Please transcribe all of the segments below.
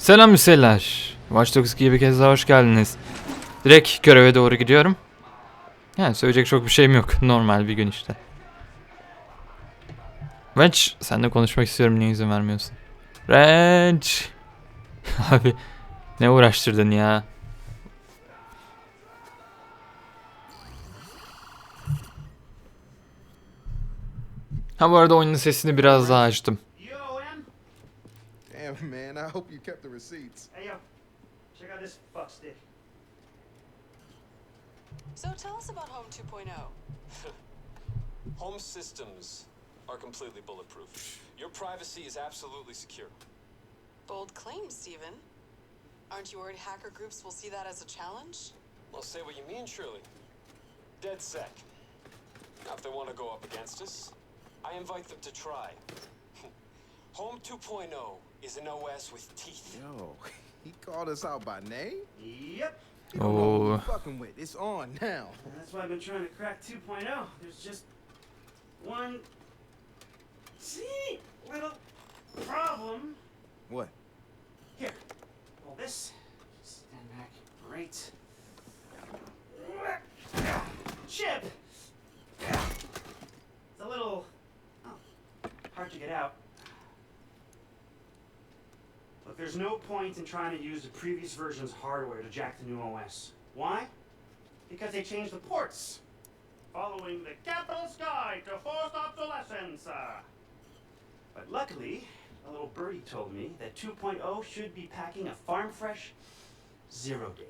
Selam müseller. Watch Dogs 2'ye bir kez daha hoş geldiniz. Direkt göreve doğru gidiyorum. Yani söyleyecek çok bir şeyim yok. Normal bir gün işte. Wrench, seninle konuşmak istiyorum. Niye izin vermiyorsun? Wrench! Abi, ne uğraştırdın ya? Ha bu arada oyunun sesini biraz daha açtım. Yo, M. Damn, man, I hope you kept the receipts. Hey, yo. Check out this fuck stick. So tell us about Home oh. 2.0. Home systems are completely bulletproof. Your privacy is absolutely secure. Bold claim, Steven. Aren't you worried hacker groups will see that as a challenge? Well, say what you mean, Shirley. Dead sec. Now, if they want to go up against us, I invite them to try. Home 2.0 is an OS with teeth. Yo, he called us out by name? Yep. You don't know who Oh. you fucking with. It's on now. That's why I've been trying to crack 2.0. There's just one teeny little problem. What? Here, hold this. Stand back. Great. Chip! It's a little oh, hard to get out. Look, there's no point in trying to use the previous version's hardware to jack the new OS. Why? Because they changed the ports. Following the capital's guide to forced obsolescence. But luckily, a little birdie told me that 2.0 should be packing a farm fresh zero day.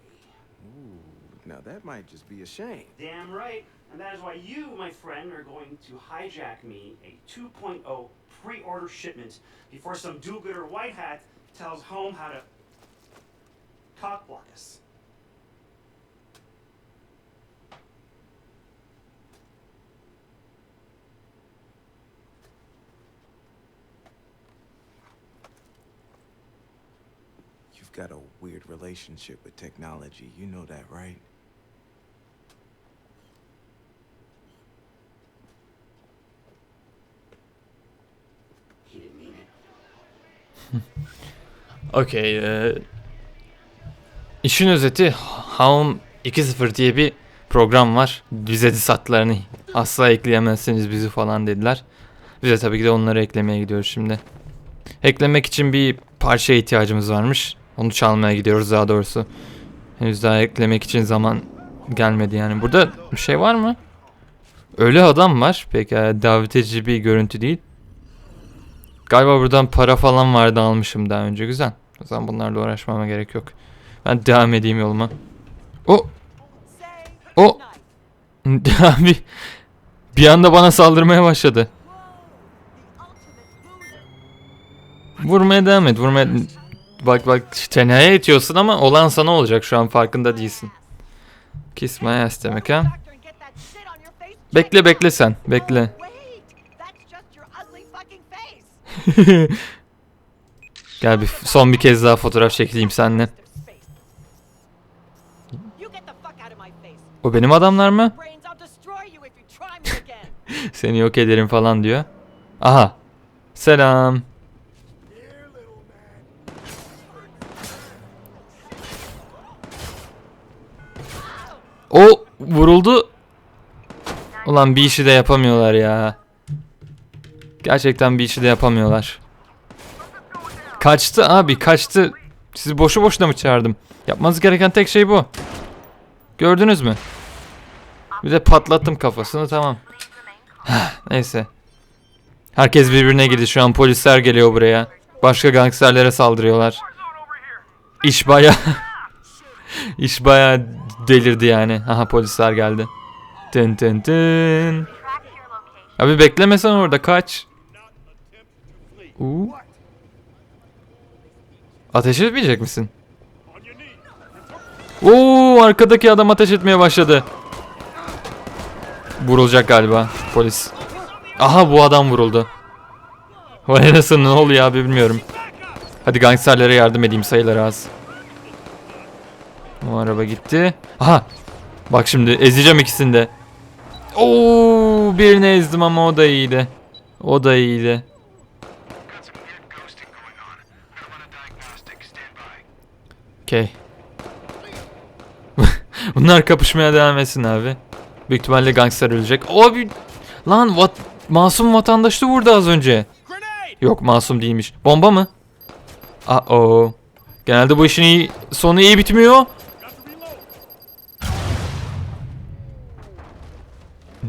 Ooh, now that might just be a shame. Damn right. And that is why you, my friend, are going to hijack me a 2.0 pre-order shipment before some do-gooder white hat tells home how to cock block us. You've got a weird relationship with technology. You know that, right? He didn't mean it. Okey. e, işin özeti Home 2.0 diye bir program var. Bize diss hatlarını asla ekleyemezsiniz bizi falan dediler. Bize tabii ki de onları eklemeye gidiyoruz şimdi. Eklemek için bir parça ihtiyacımız varmış. Onu çalmaya gidiyoruz daha doğrusu. Henüz daha eklemek için zaman gelmedi yani. Burada bir şey var mı? Ölü adam var. Peki e, davet edici bir görüntü değil. Galiba buradan para falan vardı almışım daha önce. Güzel. O zaman bunlarla uğraşmama gerek yok. Ben devam edeyim yoluma. O. O. Abi. Bir anda bana saldırmaya başladı. Vurmaya devam et. Vurmaya... Bak bak tenhaya itiyorsun ama olan sana olacak şu an farkında değilsin. Kiss my ass demek ha. Bekle bekle sen. Bekle. Gel bir son bir kez daha fotoğraf çekeyim seninle. O benim adamlar mı? Seni yok ederim falan diyor. Aha. Selam. O vuruldu. Ulan bir işi de yapamıyorlar ya. Gerçekten bir işi de yapamıyorlar. Kaçtı abi kaçtı. Sizi boşu boşuna mı çağırdım? Yapmanız gereken tek şey bu. Gördünüz mü? Bir de patlattım kafasını tamam. Neyse. Herkes birbirine girdi şu an polisler geliyor buraya. Başka gangsterlere saldırıyorlar. İş baya... İş baya delirdi yani. Aha polisler geldi. Tın tın tın. Abi beklemesen orada kaç. Uuu. Ateş etmeyecek misin? Oo arkadaki adam ateş etmeye başladı. Vurulacak galiba polis. Aha bu adam vuruldu. Vay anasını ne oluyor abi bilmiyorum. Hadi gangsterlere yardım edeyim sayıları az. O araba gitti. Aha. Bak şimdi ezeceğim ikisini de. Oo birini ezdim ama o da iyiydi. O da iyiydi. Okey. Bunlar kapışmaya devam etsin abi. Büyük ihtimalle gangster ölecek. Abi lan vat masum vatandaştı vurdu az önce. Yok masum değilmiş. Bomba mı? Aa o. Genelde bu işin iyi, sonu iyi bitmiyor.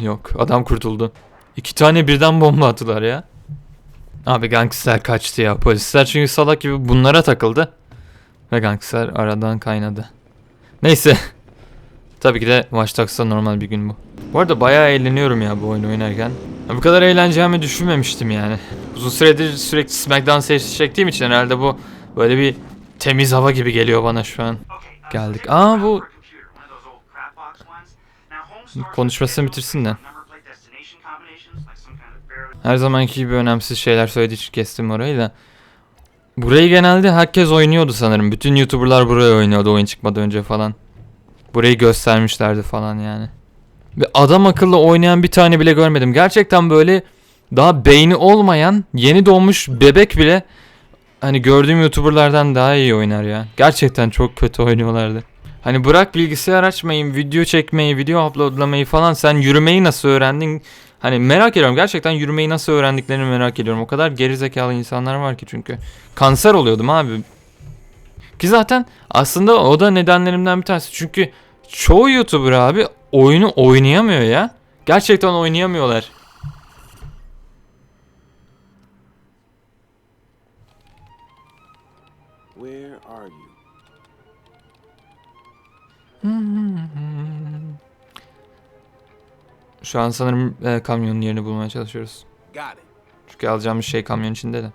Yok adam kurtuldu. İki tane birden bomba attılar ya. Abi gangster kaçtı ya. Polisler çünkü salak gibi bunlara takıldı. Ve gangster aradan kaynadı. Neyse. Tabii ki de Watch Dogs'ta normal bir gün bu. Bu arada bayağı eğleniyorum ya bu oyunu oynarken. Ya bu kadar eğleneceğimi düşünmemiştim yani. Uzun süredir sürekli SmackDown serisi çektiğim için herhalde bu böyle bir temiz hava gibi geliyor bana şu an. Geldik. Aa bu konuşmasını bitirsin de. Her zamanki gibi önemsiz şeyler söylediği için kestim orayı da. Burayı genelde herkes oynuyordu sanırım. Bütün YouTuber'lar buraya oynuyordu oyun çıkmadan önce falan. Burayı göstermişlerdi falan yani. Ve adam akıllı oynayan bir tane bile görmedim. Gerçekten böyle daha beyni olmayan yeni doğmuş bebek bile hani gördüğüm YouTuber'lardan daha iyi oynar ya. Gerçekten çok kötü oynuyorlardı. Hani bırak bilgisayar açmayı, video çekmeyi, video uploadlamayı falan sen yürümeyi nasıl öğrendin? Hani merak ediyorum gerçekten yürümeyi nasıl öğrendiklerini merak ediyorum. O kadar gerizekalı insanlar var ki çünkü. Kanser oluyordum abi. Ki zaten aslında o da nedenlerimden bir tanesi. Çünkü çoğu YouTuber abi oyunu oynayamıyor ya. Gerçekten oynayamıyorlar. Where are you? Şu an sanırım e, kamyonun yerini bulmaya çalışıyoruz. Çünkü alacağımız şey kamyon içinde de.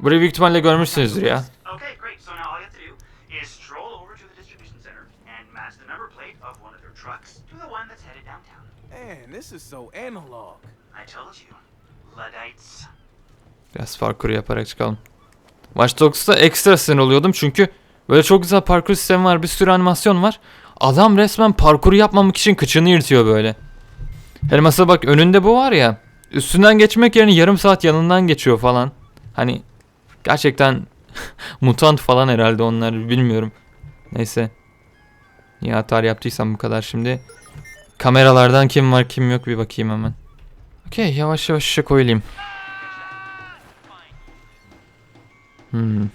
Burayı büyük ihtimalle görmüşsünüzdür ya. Biraz parkur yaparak çıkalım. Watch Dogs'ta ekstra sinir oluyordum çünkü böyle çok güzel parkur sistemi var, bir sürü animasyon var. Adam resmen parkuru yapmamak için kıçını yırtıyor böyle. Elmas'a bak önünde bu var ya. Üstünden geçmek yerine yarım saat yanından geçiyor falan. Hani gerçekten mutant falan herhalde onlar bilmiyorum. Neyse. Niye atar yaptıysam bu kadar şimdi. Kameralardan kim var kim yok bir bakayım hemen. Okey yavaş yavaş işe koyulayım. Hmm.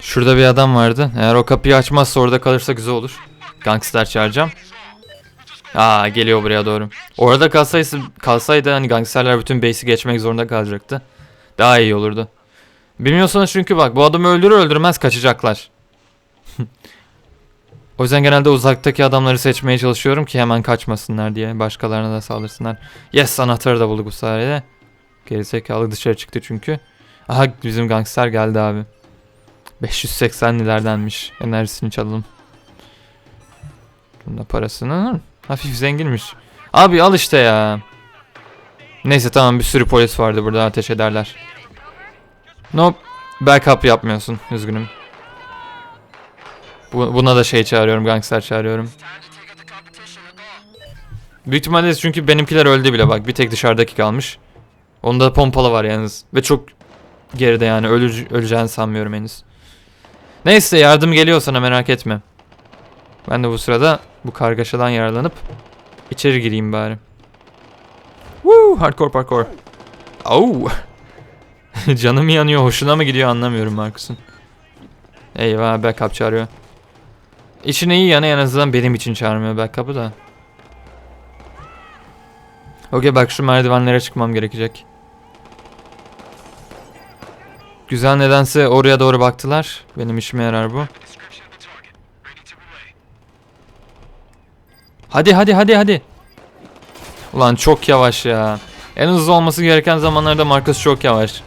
Şurada bir adam vardı. Eğer o kapıyı açmazsa orada kalırsa güzel olur. Gangster çağıracağım. Aa geliyor buraya doğru. Orada kalsaydı, kalsaydı hani gangsterler bütün base'i geçmek zorunda kalacaktı. Daha iyi olurdu. Bilmiyorsanız çünkü bak bu adamı öldürür öldürmez kaçacaklar. o yüzden genelde uzaktaki adamları seçmeye çalışıyorum ki hemen kaçmasınlar diye. Başkalarına da saldırsınlar. Yes anahtarı da bulduk bu sayede. Gerizekalı dışarı çıktı çünkü. Aha bizim gangster geldi abi. 580'lilerdenmiş. Enerjisini çalalım. Bunda parasını. Hafif zenginmiş. Abi al işte ya. Neyse tamam bir sürü polis vardı burada ateş ederler. Nope. Backup yapmıyorsun. Üzgünüm. Bu, buna da şey çağırıyorum. Gangster çağırıyorum. Büyük ihtimalle çünkü benimkiler öldü bile bak. Bir tek dışarıdaki kalmış. Onda pompalı var yalnız. Ve çok geride yani. Ölü, öleceğini sanmıyorum henüz. Neyse yardım geliyor sana merak etme. Ben de bu sırada bu kargaşadan yararlanıp içeri gireyim bari. Woo, hardcore parkour. Au. Canım yanıyor. Hoşuna mı gidiyor anlamıyorum Markus'un. Eyvah backup çağırıyor. İçine iyi yanı en azından benim için çağırmıyor backup'ı da. Okey bak şu merdivenlere çıkmam gerekecek. Güzel nedense oraya doğru baktılar. Benim işime yarar bu. Hadi hadi hadi hadi. Ulan çok yavaş ya. En hızlı olması gereken zamanlarda Marcus çok yavaş.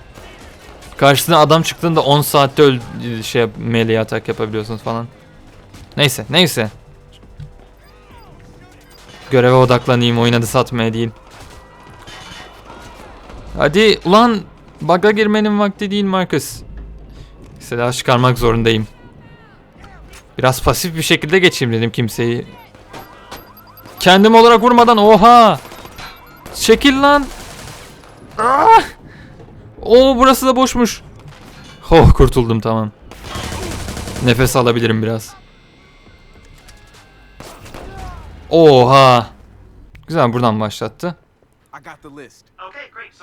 Karşısına adam çıktığında 10 saatte öl şey melee atak yapabiliyorsunuz falan. Neyse neyse. Göreve odaklanayım oynadı satmaya değil. Hadi ulan bug'a girmenin vakti değil Marcus. Silah çıkarmak zorundayım. Biraz pasif bir şekilde geçeyim dedim kimseyi. Kendim olarak vurmadan oha. Çekil lan. Ah! Oo burası da boşmuş. Oh kurtuldum tamam. Nefes alabilirim biraz. Oha. Güzel buradan başlattı.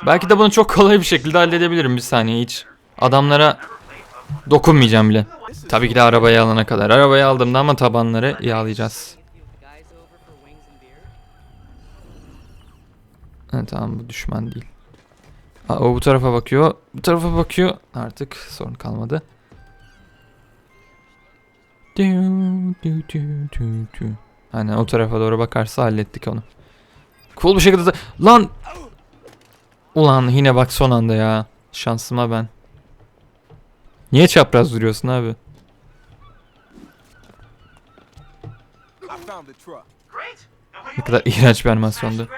Belki de bunu çok kolay bir şekilde halledebilirim bir saniye hiç. Adamlara dokunmayacağım bile. Tabii ki de arabayı alana kadar. Arabayı aldığımda ama tabanları yağlayacağız. Ha, tamam bu düşman değil. Aa, o bu tarafa bakıyor. Bu tarafa bakıyor. Artık sorun kalmadı. Hani o tarafa doğru bakarsa hallettik onu. Cool bir şekilde de... Lan! Ulan yine bak son anda ya. Şansıma ben. Niye çapraz duruyorsun abi? Ne kadar iğrenç bir animasyondu.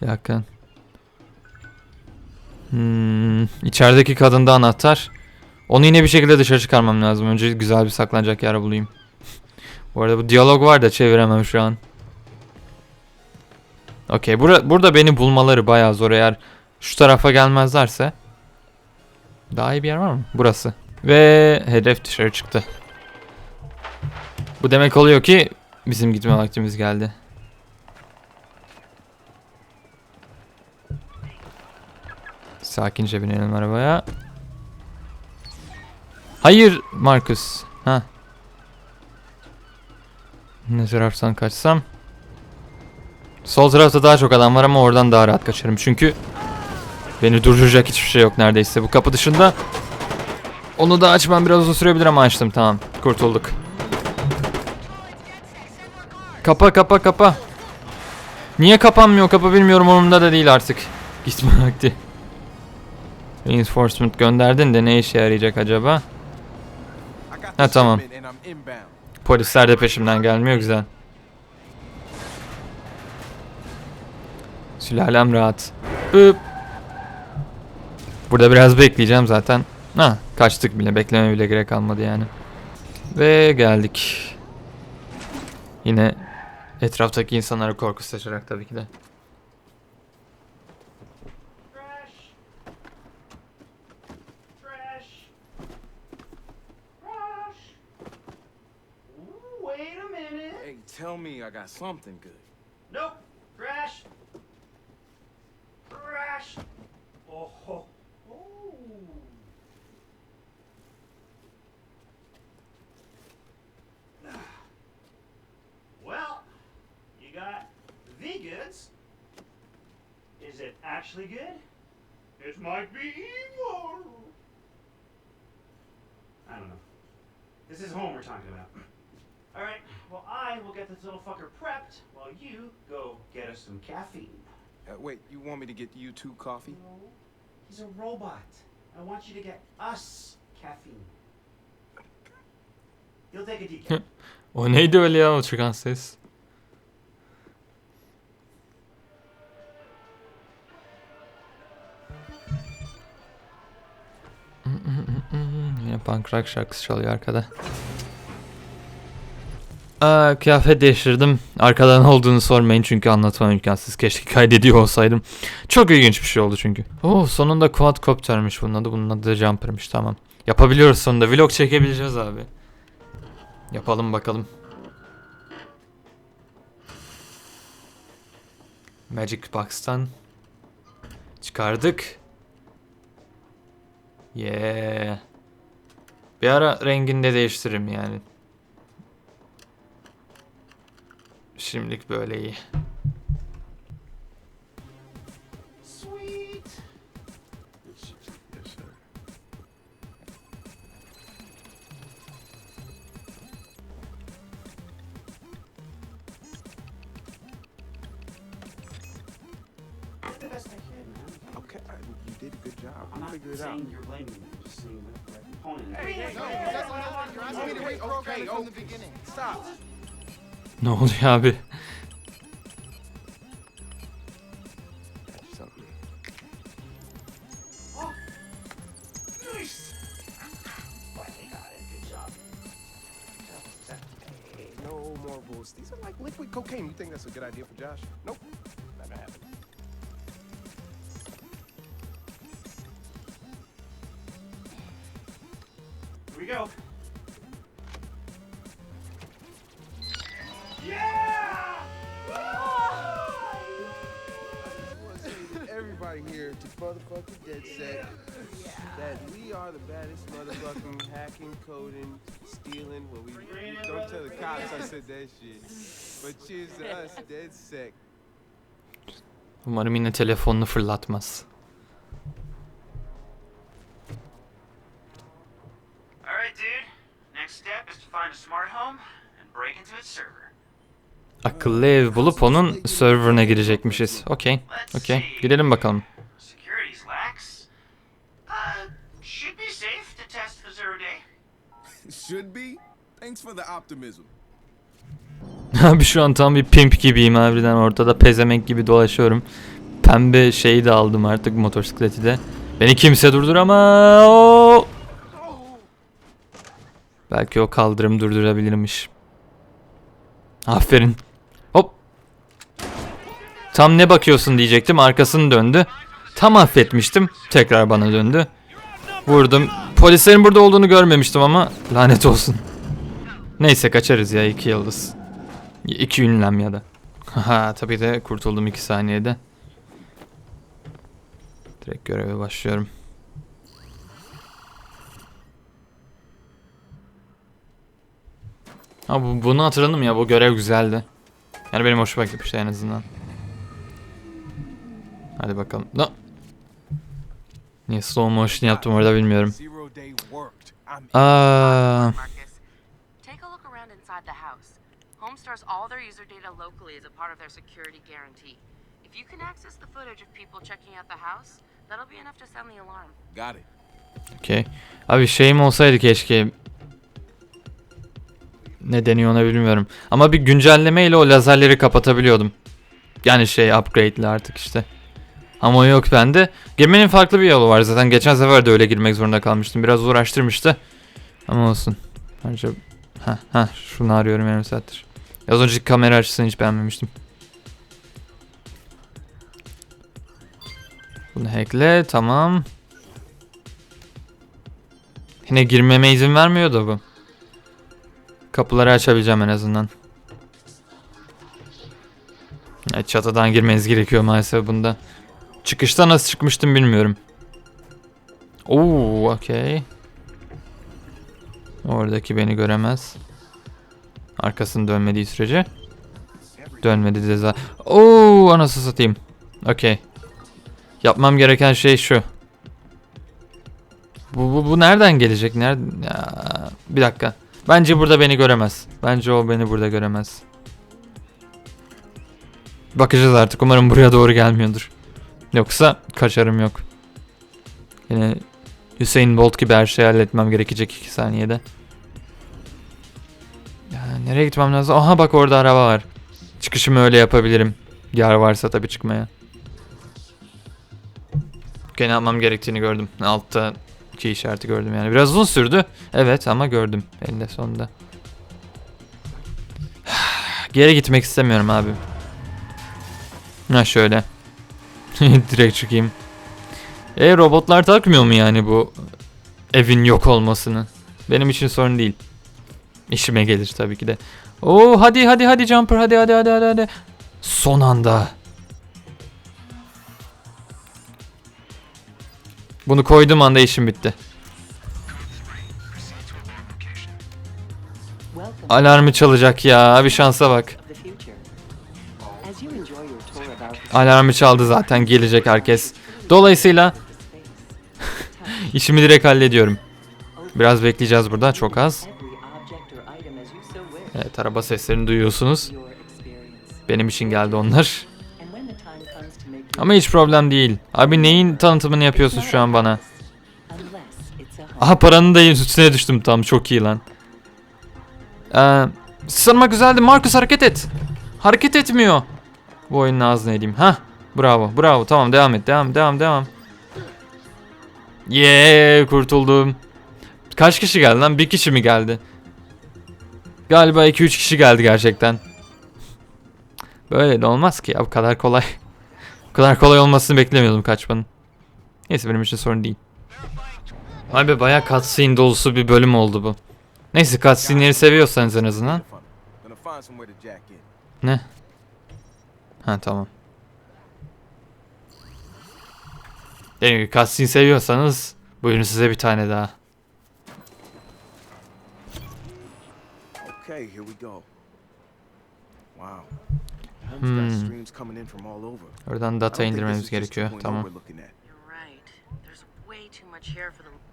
Yakın. Hmm, içerideki kadında anahtar. Onu yine bir şekilde dışarı çıkarmam lazım. Önce güzel bir saklanacak yer bulayım. bu arada bu diyalog var da çeviremem şu an. Okey. Bura, burada beni bulmaları bayağı zor eğer şu tarafa gelmezlerse. Daha iyi bir yer var mı? Burası. Ve hedef dışarı çıktı. Bu demek oluyor ki bizim gitme vaktimiz geldi. Sakince binelim arabaya. Hayır Marcus. Ha. Ne taraftan kaçsam? Sol tarafta daha çok adam var ama oradan daha rahat kaçarım. Çünkü beni durduracak hiçbir şey yok neredeyse. Bu kapı dışında onu da açmam biraz uzun sürebilir ama açtım tamam. Kurtulduk. Kapa kapa kapa. Niye kapanmıyor kapı bilmiyorum umurumda da değil artık. Gitme vakti. Reinforcement gönderdin de ne işe yarayacak acaba? Ha, tamam. Polisler de peşimden gelmiyor güzel. Sülalem rahat. Hıp. Burada biraz bekleyeceğim zaten. Ha kaçtık bile bekleme bile gerek kalmadı yani. Ve geldik. Yine etraftaki insanlara korku saçarak tabii ki de. Tell me I got something good. Nope. Actually good? It might be evil. I don't know. This is home we're talking about. All right. Well, I will get this little fucker prepped while you go get us some caffeine. Uh, wait, you want me to get you two coffee? No, he's a robot. I want you to get us caffeine. You'll take a decaf. O neydi öyle ya o çıkan ses? Yine punk rock şarkısı çalıyor arkada. Aa, kıyafet değiştirdim. Arkadan olduğunu sormayın çünkü anlatmam imkansız. Keşke kaydediyor olsaydım. Çok ilginç bir şey oldu çünkü. Oh sonunda quadcoptermiş bunun adı. Bunun adı da jumper'mış tamam. Yapabiliyoruz sonunda. Vlog çekebileceğiz abi. Yapalım bakalım. Magic Box'tan çıkardık. Yeah. Bir ara rengini de değiştiririm yani. Şimdilik böyle iyi. I, you did a good job. I'm not figure it out. saying you're blaming me. I'm just saying that the. Okay. Stop. Ne oluyor abi? That's something. Nice. Finally got it. Good job. No more bulls. These are like liquid cocaine. You think that's a good idea for Josh? Nope. break into its server. Akıllı ev bulup onun serverına girecekmişiz. Okey. Okey. Girelim bakalım. Uh, should be safe to test the zero day. Should be. Thanks for the optimism. Abi şu an tam bir pimp gibiyim harbiden ortada pezemek gibi dolaşıyorum. Pembe şeyi de aldım artık motosikleti de. Beni kimse durduramaz. Belki o kaldırım durdurabilirmiş. Aferin. Hop. Tam ne bakıyorsun diyecektim. Arkasını döndü. Tam affetmiştim. Tekrar bana döndü. Vurdum. Polislerin burada olduğunu görmemiştim ama lanet olsun. Neyse kaçarız ya iki yıldız. İki ünlem ya da. Ha tabii de kurtuldum iki saniyede. Direkt göreve başlıyorum. Ha bu, bunu hatırladım ya bu görev güzeldi. Yani benim hoşuma gitmişti en azından. Hadi bakalım. No. Niye slow motion yaptım orada bilmiyorum. Aa, Marcus. Take a look around inside the house. Stores all their user data locally as a part of their security guarantee. If you can access the footage of people checking out the house, that'll be enough to sound the alarm. got it. okey. Abi şeyim olsaydı keşke. Ne deniyor ona bilmiyorum. Ama bir güncelleme ile o lazerleri kapatabiliyordum. Yani şey upgrade'li artık işte. Ama o yok bende. Girmenin farklı bir yolu var zaten. Geçen sefer de öyle girmek zorunda kalmıştım. Biraz uğraştırmıştı. Ama olsun. Bence... Ha ha şunu arıyorum yarım saattir. Az önceki kamera açısını hiç beğenmemiştim. Bunu hackle tamam. Yine girmeme izin vermiyor da bu. Kapıları açabileceğim en azından. Evet, çatıdan girmeniz gerekiyor maalesef bunda. Çıkışta nasıl çıkmıştım bilmiyorum. Oo, okey. Oradaki beni göremez. Arkasını dönmediği sürece. Dönmedi de zaten. Oo, anasını satayım. Okey. Yapmam gereken şey şu. Bu, bu, bu nereden gelecek? Nereden? Ya, bir dakika. Bence burada beni göremez. Bence o beni burada göremez. Bakacağız artık. Umarım buraya doğru gelmiyordur. Yoksa kaçarım yok. Yine Hüseyin Bolt gibi her şeyi halletmem gerekecek 2 saniyede. Nereye gitmem lazım? Aha bak orada araba var. Çıkışımı öyle yapabilirim. Yer varsa tabii çıkmaya. Gene yapmam gerektiğini gördüm. Altta iki işareti gördüm yani. Biraz uzun sürdü. Evet ama gördüm eninde sonunda. Geri gitmek istemiyorum abi. Ha şöyle. Direkt çıkayım. E robotlar takmıyor mu yani bu evin yok olmasını? Benim için sorun değil. İşime gelir tabii ki de. Oo hadi hadi hadi jumper hadi hadi hadi hadi hadi. Son anda. Bunu koyduğum anda işim bitti. Alarmı çalacak ya. Bir şansa bak. Alarmı çaldı zaten gelecek herkes. Dolayısıyla işimi direkt hallediyorum. Biraz bekleyeceğiz burada çok az. Evet araba seslerini duyuyorsunuz. Benim için geldi onlar. Ama hiç problem değil. Abi neyin tanıtımını yapıyorsun şu an bana? Aha paranın da üstüne düştüm tam çok iyi lan. Ee, sanma güzeldi Marcus hareket et. Hareket etmiyor. Bu oyunun ağzına edeyim. Ha, bravo bravo tamam devam et devam devam devam. Yeee kurtuldum. Kaç kişi geldi lan? Bir kişi mi geldi? Galiba 2-3 kişi geldi gerçekten. Böyle de olmaz ki ya bu kadar kolay. bu kadar kolay olmasını beklemiyordum kaçmanın. Neyse benim için sorun değil. Vay be bayağı cutscene dolusu bir bölüm oldu bu. Neyse cutscene'leri seviyorsanız en azından. Ne? Ha tamam. Dediğim gibi cutscene seviyorsanız buyurun size bir tane daha. Okay, here we go. Wow. Hmm. streams coming in from all over. Oradan data indirmemiz gerekiyor. 2.0 Tamam.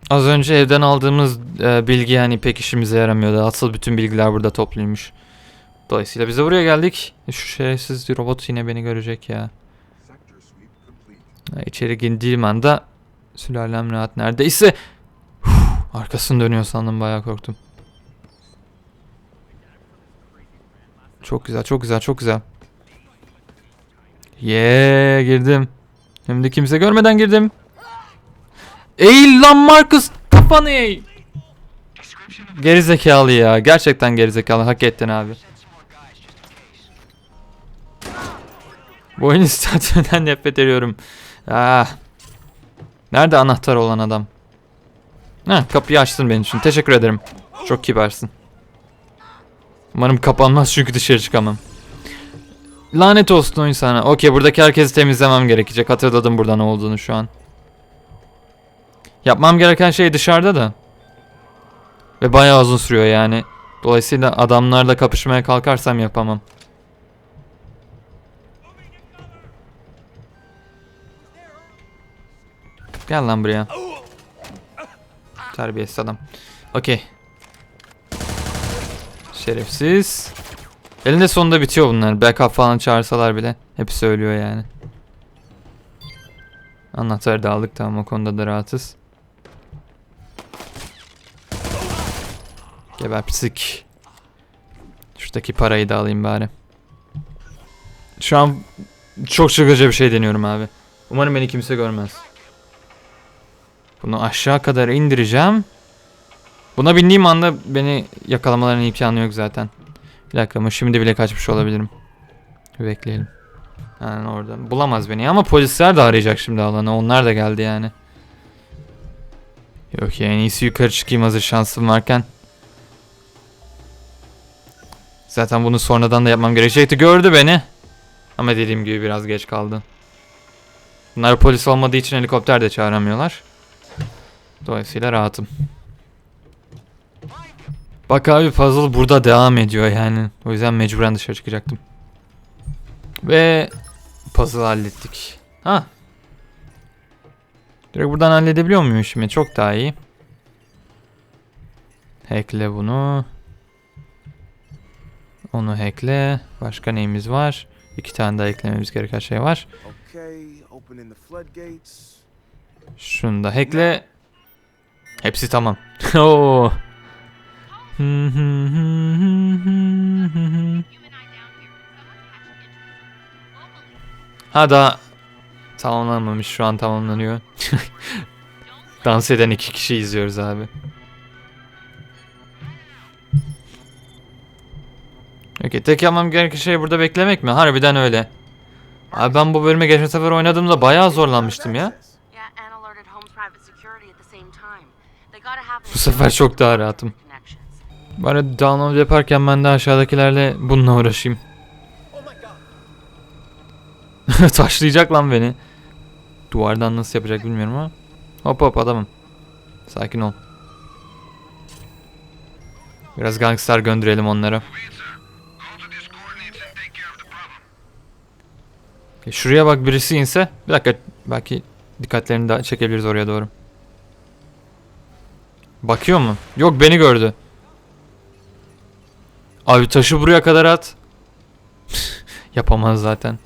Az önce evden aldığımız e, bilgi yani pek işimize yaramıyordu. Asıl bütün bilgiler burada topluymuş. Dolayısıyla biz de buraya geldik. Şu şerefsiz robot yine beni görecek ya. Ha, İçeri girdiğim anda sülalem rahat neredeyse. Uf, arkasını dönüyor sandım bayağı korktum. Çok güzel çok güzel çok güzel. Yeee girdim. Hem de kimse görmeden girdim. Eğil lan Marcus kafanı eğ. Gerizekalı ya. Gerçekten gerizekalı. Hak ettin abi. Bu oyun istasyonundan nefret ediyorum. Ah. Nerede anahtar olan adam? Ha, kapıyı açtın benim için. Teşekkür ederim. Çok kibarsın. Umarım kapanmaz çünkü dışarı çıkamam. Lanet olsun oyun sana. Okey buradaki herkesi temizlemem gerekecek. Hatırladım burada ne olduğunu şu an. Yapmam gereken şey dışarıda da. Ve bayağı uzun sürüyor yani. Dolayısıyla adamlarla kapışmaya kalkarsam yapamam. Gel lan buraya. Terbiyesiz adam. Okey. Şerefsiz. Elinde sonunda bitiyor bunlar. Backup falan çağırsalar bile. Hepsi ölüyor yani. Anahtarı da aldık tamam o konuda da rahatız. Geber pisik. Şuradaki parayı da alayım bari. Şu an çok çılgınca bir şey deniyorum abi. Umarım beni kimse görmez. Bunu aşağı kadar indireceğim. Buna bindiğim anda beni yakalamalarının imkanı yok zaten. Bir dakika ama şimdi bile kaçmış olabilirim. Bekleyelim. Yani orada. Bulamaz beni ama polisler de arayacak şimdi alanı. Onlar da geldi yani. Yok ya en iyisi yukarı çıkayım hazır şansım varken. Zaten bunu sonradan da yapmam gerekecekti. Gördü beni. Ama dediğim gibi biraz geç kaldı. Bunlar polis olmadığı için helikopter de çağıramıyorlar. Dolayısıyla rahatım. Bak abi puzzle burada devam ediyor yani. O yüzden mecburen dışarı çıkacaktım. Ve puzzle hallettik. Ha. Direkt buradan halledebiliyor muyum şimdi? Çok daha iyi. Hackle bunu. Onu hackle. Başka neyimiz var? İki tane daha eklememiz gereken şey var. Şunu da hackle. Hepsi tamam. Oo. ha daha tamamlanmamış şu an tamamlanıyor. Dans eden iki kişi izliyoruz abi. Okey tek yapmam gereken şey burada beklemek mi? Harbiden öyle. Abi ben bu bölüme geçen sefer oynadığımda bayağı zorlanmıştım ya. Bu sefer çok daha rahatım. Bari download yaparken ben de aşağıdakilerle bununla uğraşayım. Taşlayacak lan beni. Duvardan nasıl yapacak bilmiyorum ama. Hop hop adamım. Sakin ol. Biraz gangster gönderelim onlara. Okay, Şuraya bak birisi inse. Bir dakika belki dikkatlerini de çekebiliriz oraya doğru. Bakıyor mu? Yok beni gördü. Abi taşı buraya kadar at. Yapamaz zaten.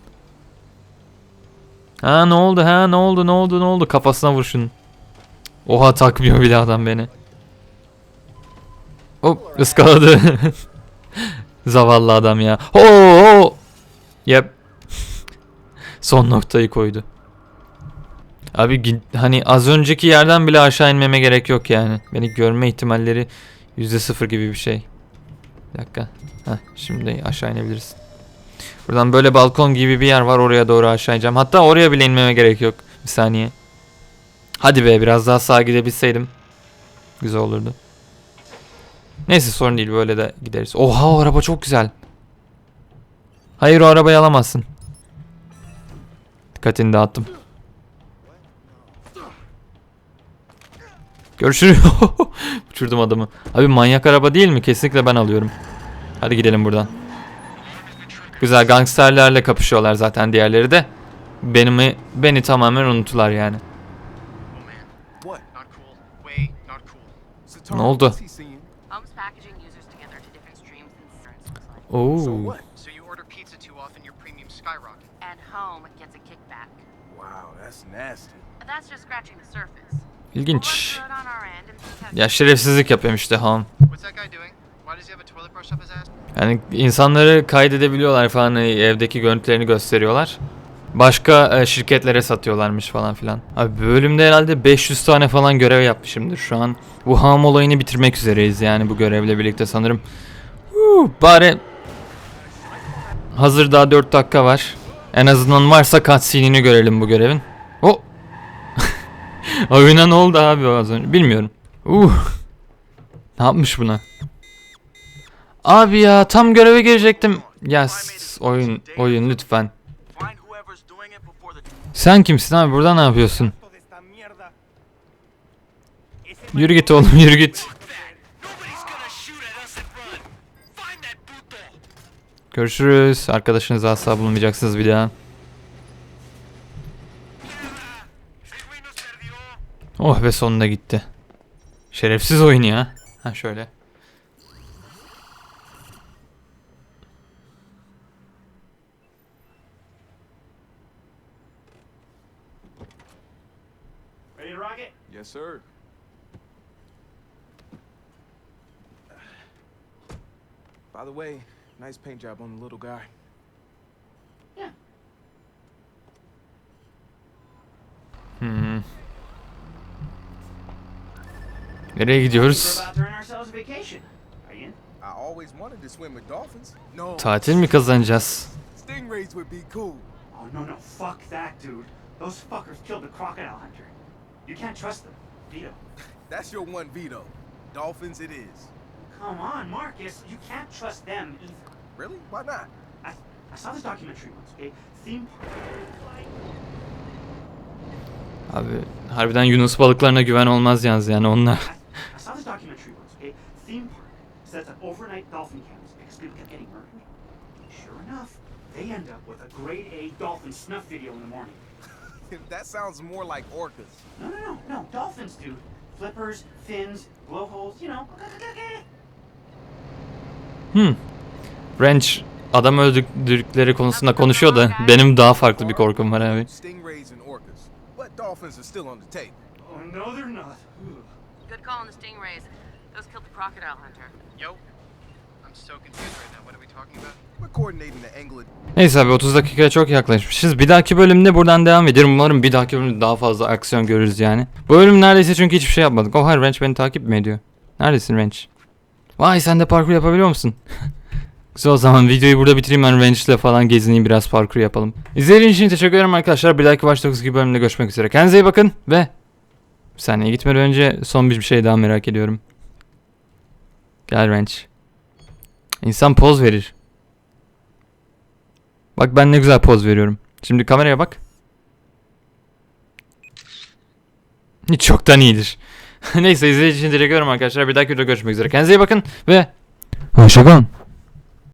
Ha ne oldu ha ne oldu ne oldu ne oldu kafasına vur şunu. Oha takmıyor bile adam beni. Hop ıskaladı. Zavallı adam ya. Oo! Yep. Son noktayı koydu. Abi hani az önceki yerden bile aşağı inmeme gerek yok yani. Beni görme ihtimalleri %0 gibi bir şey. Bir dakika. Heh, şimdi aşağı inebiliriz. Buradan böyle balkon gibi bir yer var oraya doğru aşağı ineceğim. Hatta oraya bile inmeme gerek yok. Bir saniye. Hadi be biraz daha sağa gidebilseydim. güzel olurdu. Neyse sorun değil böyle de gideriz. Oha o araba çok güzel. Hayır o arabayı alamazsın. Dikkatini dağıttım. Görüşürüz. Uçurdum adamı. Abi manyak araba değil mi? Kesinlikle ben alıyorum. Hadi gidelim buradan. Güzel gangsterlerle kapışıyorlar zaten diğerleri de. Benimi beni tamamen unuttular yani. Ne oldu? Oo. Wow, nasty. That's just scratching the surface. İlginç. Ya şerefsizlik yapıyorum işte han. Yani insanları kaydedebiliyorlar falan hani evdeki görüntülerini gösteriyorlar. Başka e, şirketlere satıyorlarmış falan filan. Abi bölümde herhalde 500 tane falan görev yapmışımdır şu an. Bu ham olayını bitirmek üzereyiz yani bu görevle birlikte sanırım. Huu, bari hazır daha 4 dakika var. En azından varsa cutscene'ini görelim bu görevin. O Oyuna ne oldu abi az önce bilmiyorum. Uh. Ne yapmış buna? Abi ya tam göreve girecektim. Ya oyun oyun lütfen. Sen kimsin abi burada ne yapıyorsun? Yürü git oğlum yürü git. Görüşürüz. Arkadaşınızı asla bulmayacaksınız bir daha. Oh be sonunda gitti. Şerefsiz oyun ya. Ha şöyle. Ready to rock it? Yes, sir. By the way, nice paint job on the little guy. Hmm. Nereye gidiyoruz? We're about to earn ourselves a vacation. Are you in? I always wanted to swim with dolphins. No, Tatil mi kazanacağız? stingrays would be cool. Oh, no, no. Fuck that, dude. Those fuckers killed the crocodile hunter. You can't trust them. Vito. That's your one veto. Dolphins it is. Come on, Marcus. You can't trust them either. Really? Why not? I, I saw this documentary once, okay? Theme park. Abi harbiden Yunus balıklarına güven olmaz yalnız yani onlar. I, I saw this documentary once, okay? Theme park sets up overnight dolphin camps because people kept getting murdered. Sure enough, they end up with a grade A dolphin snuff video in the morning. that sounds more like orcas. No, no, no, no. Dolphins, dude. Flippers, fins, blowholes, you know. Hmm. Ranch adam öldürdükleri konusunda konuşuyor da benim daha farklı bir korkum var abi. Stingrays and orcas. But dolphins are still on the table. Oh, no, they're not. Good call on the stingrays. Those killed the crocodile hunter. Yo. I'm so confused right now. What are we talking about? We're coordinating the angle of Neyse abi 30 dakikaya çok yaklaşmışız. Bir dahaki bölümde buradan devam ederim. Umarım bir dahaki bölümde daha fazla aksiyon görürüz yani. Bu bölüm neredeyse çünkü hiçbir şey yapmadık. Oh hayır Ranch beni takip mi ediyor? Neredesin Ranch? Vay sen de parkur yapabiliyor musun? Güzel o zaman videoyu burada bitireyim ben Ranch'le falan gezineyim biraz parkur yapalım. İzlediğiniz için teşekkür ederim arkadaşlar. Bir dahaki Watch Dogs gibi bölümde görüşmek üzere. Kendinize iyi bakın ve bir saniye gitmeden önce son bir şey daha merak ediyorum. Gel Ranch. İnsan poz verir. Bak ben ne güzel poz veriyorum. Şimdi kameraya bak. Hiç çoktan iyidir. Neyse izlediğiniz için teşekkür ederim arkadaşlar. Bir dahaki videoda görüşmek üzere. Kendinize iyi bakın ve hoşçakalın.